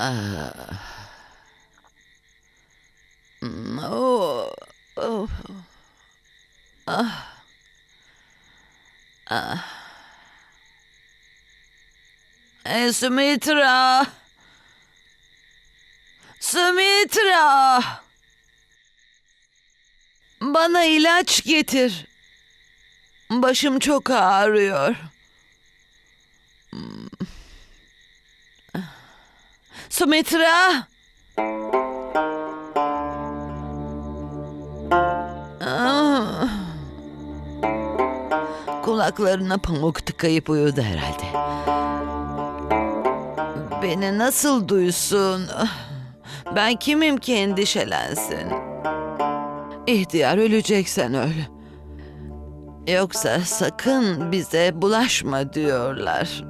Ah. Oh, oh. Ah. Ah. Hey, Sumitra. Sumitra. Bana ilaç getir. Başım çok ağrıyor. Sumitra. Ah. Kulaklarına pamuk tıkayıp uyudu herhalde. Beni nasıl duysun? Ben kimim ki endişelensin? İhtiyar öleceksen öl. Yoksa sakın bize bulaşma diyorlar.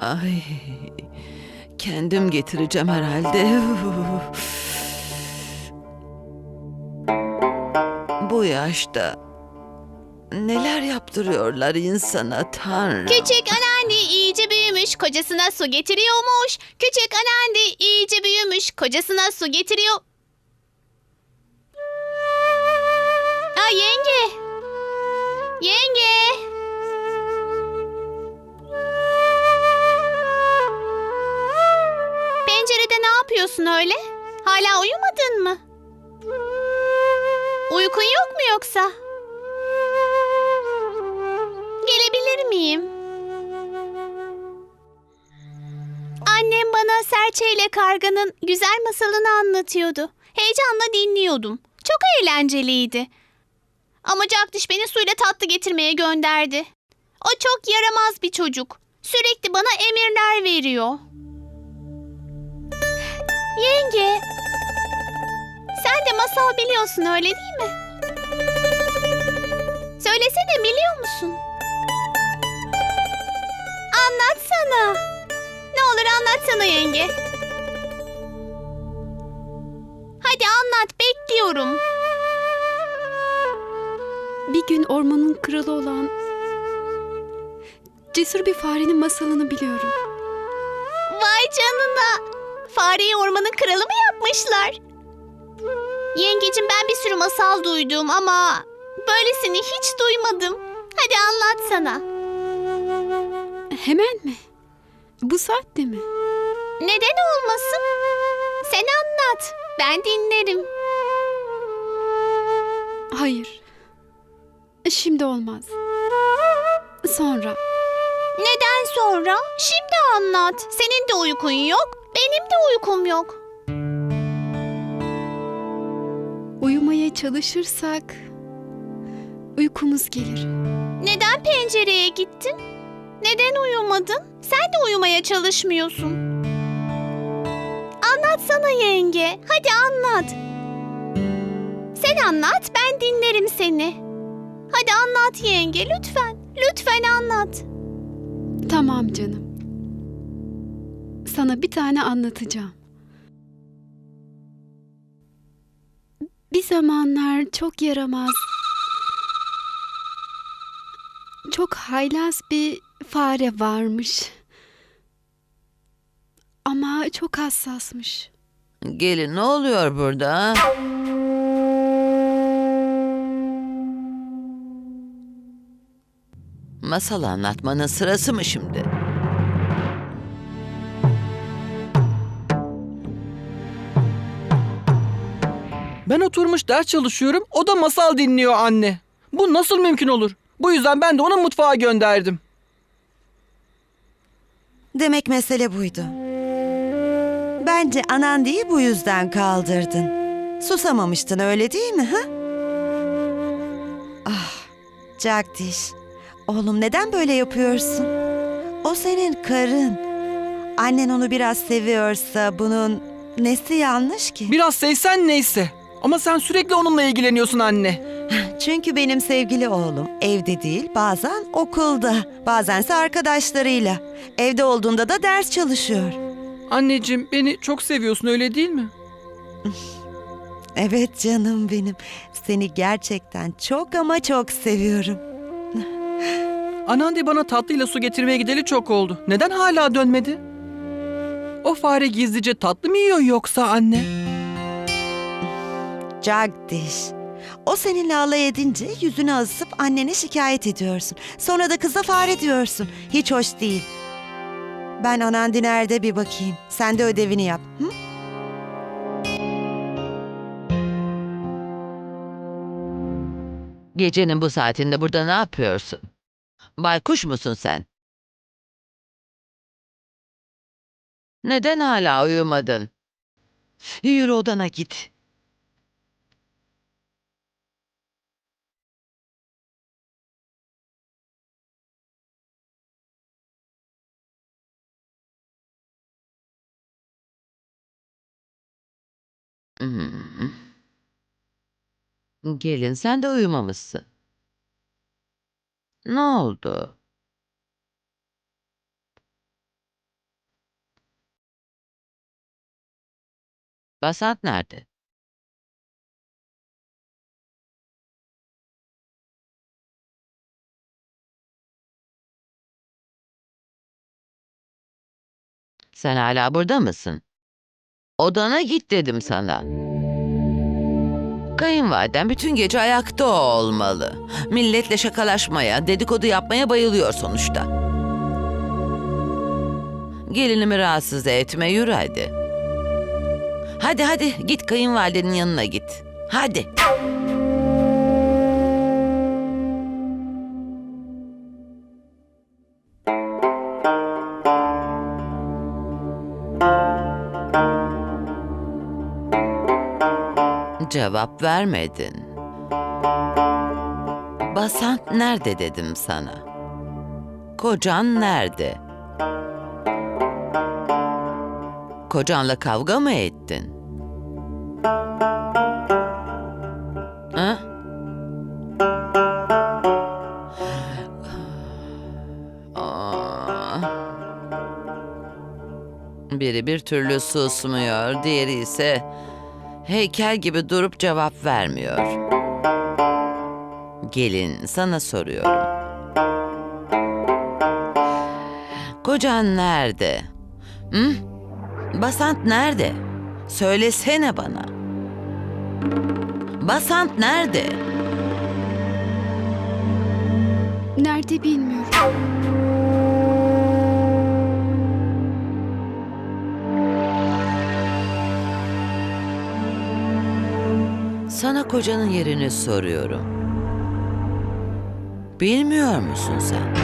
Ay. Kendim getireceğim herhalde. Bu yaşta neler yaptırıyorlar insana Tanrım. Küçük anneanne iyice büyümüş, kocasına su getiriyormuş. Küçük anneanne iyice büyümüş, kocasına su getiriyor. Aa yenge. Yenge. Yapıyorsun öyle? Hala uyumadın mı? Uykun yok mu yoksa? Gelebilir miyim? Annem bana Serçe ile Karga'nın güzel masalını anlatıyordu. Heyecanla dinliyordum. Çok eğlenceliydi. Ama Caktiş beni suyla tatlı getirmeye gönderdi. O çok yaramaz bir çocuk. Sürekli bana emirler veriyor. Yenge, sen de masal biliyorsun öyle değil mi? Söylesene biliyor musun? Anlatsana. Ne olur anlatsana yenge. Hadi anlat bekliyorum. Bir gün ormanın kralı olan cesur bir farenin masalını biliyorum. Vay canına. Fareyi ormanın kralı mı yapmışlar? Yengecim ben bir sürü masal duydum ama böylesini hiç duymadım. Hadi anlatsana. Hemen mi? Bu saatte mi? Neden olmasın? Sen anlat. Ben dinlerim. Hayır. Şimdi olmaz. Sonra. Neden sonra? Şimdi anlat. Senin de uykun yok, benim de uykum yok. Uyumaya çalışırsak uykumuz gelir. Neden pencereye gittin? Neden uyumadın? Sen de uyumaya çalışmıyorsun. Anlatsana yenge. Hadi anlat. Sen anlat, ben dinlerim seni. Hadi anlat yenge, lütfen. Lütfen anlat. Tamam canım. Sana bir tane anlatacağım. Bir zamanlar çok yaramaz, çok haylaz bir fare varmış. Ama çok hassasmış. Gelin ne oluyor burada? Masal anlatmanın sırası mı şimdi? Ben oturmuş ders çalışıyorum, o da masal dinliyor anne. Bu nasıl mümkün olur? Bu yüzden ben de onu mutfağa gönderdim. Demek mesele buydu. Bence Anandi'yi bu yüzden kaldırdın. Susamamıştın öyle değil mi ha? Ah, Jagdish. Oğlum neden böyle yapıyorsun? O senin karın. Annen onu biraz seviyorsa bunun nesi yanlış ki? Biraz sevsen neyse. Ama sen sürekli onunla ilgileniyorsun anne. Çünkü benim sevgili oğlum evde değil bazen okulda bazense arkadaşlarıyla. Evde olduğunda da ders çalışıyor. Anneciğim beni çok seviyorsun öyle değil mi? Evet canım benim. Seni gerçekten çok ama çok seviyorum. Anandi bana tatlıyla su getirmeye gideli çok oldu. Neden hala dönmedi? O fare gizlice tatlı mı yiyor yoksa anne? Jagdish. O seninle alay edince yüzünü asıp annene şikayet ediyorsun. Sonra da kıza fare diyorsun. Hiç hoş değil. Ben Anandi nerede bir bakayım. Sen de ödevini yap. Hı? Gecenin bu saatinde burada ne yapıyorsun? Baykuş musun sen? Neden hala uyumadın? Yürü odana git. Hmm. Gelin sen de uyumamışsın. Ne oldu? Basat nerede? Sen hala burada mısın? Odana git dedim sana. Kayınvaliden bütün gece ayakta olmalı. Milletle şakalaşmaya, dedikodu yapmaya bayılıyor sonuçta. Gelinimi rahatsız etme, yürü hadi. Hadi hadi git kayınvalidenin yanına git. Hadi. Cevap vermedin. Basant nerede dedim sana. Kocan nerede? Kocanla kavga mı ettin? Ha? Biri bir türlü susmuyor, diğeri ise heykel gibi durup cevap vermiyor. Gelin sana soruyorum. Kocan nerede? Hı? Basant nerede? Söylesene bana. Basant nerede? Nerede bilmiyorum. Sana kocanın yerini soruyorum. Bilmiyor musun sen?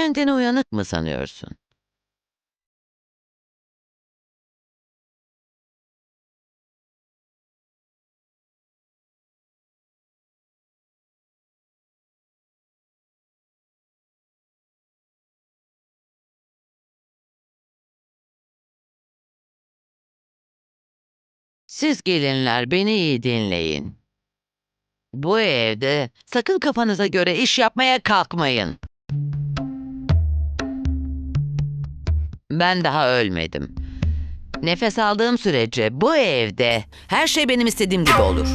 Kendini uyanık mı sanıyorsun? Siz gelinler beni iyi dinleyin. Bu evde sakın kafanıza göre iş yapmaya kalkmayın. Ben daha ölmedim. Nefes aldığım sürece bu evde her şey benim istediğim gibi olur.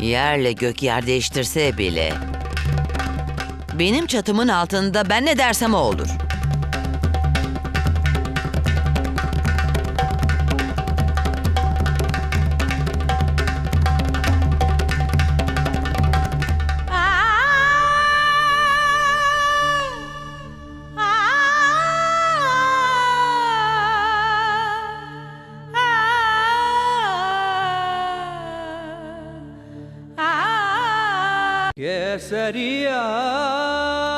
Yerle gök yer değiştirse bile benim çatımın altında ben ne dersem o olur. سريعا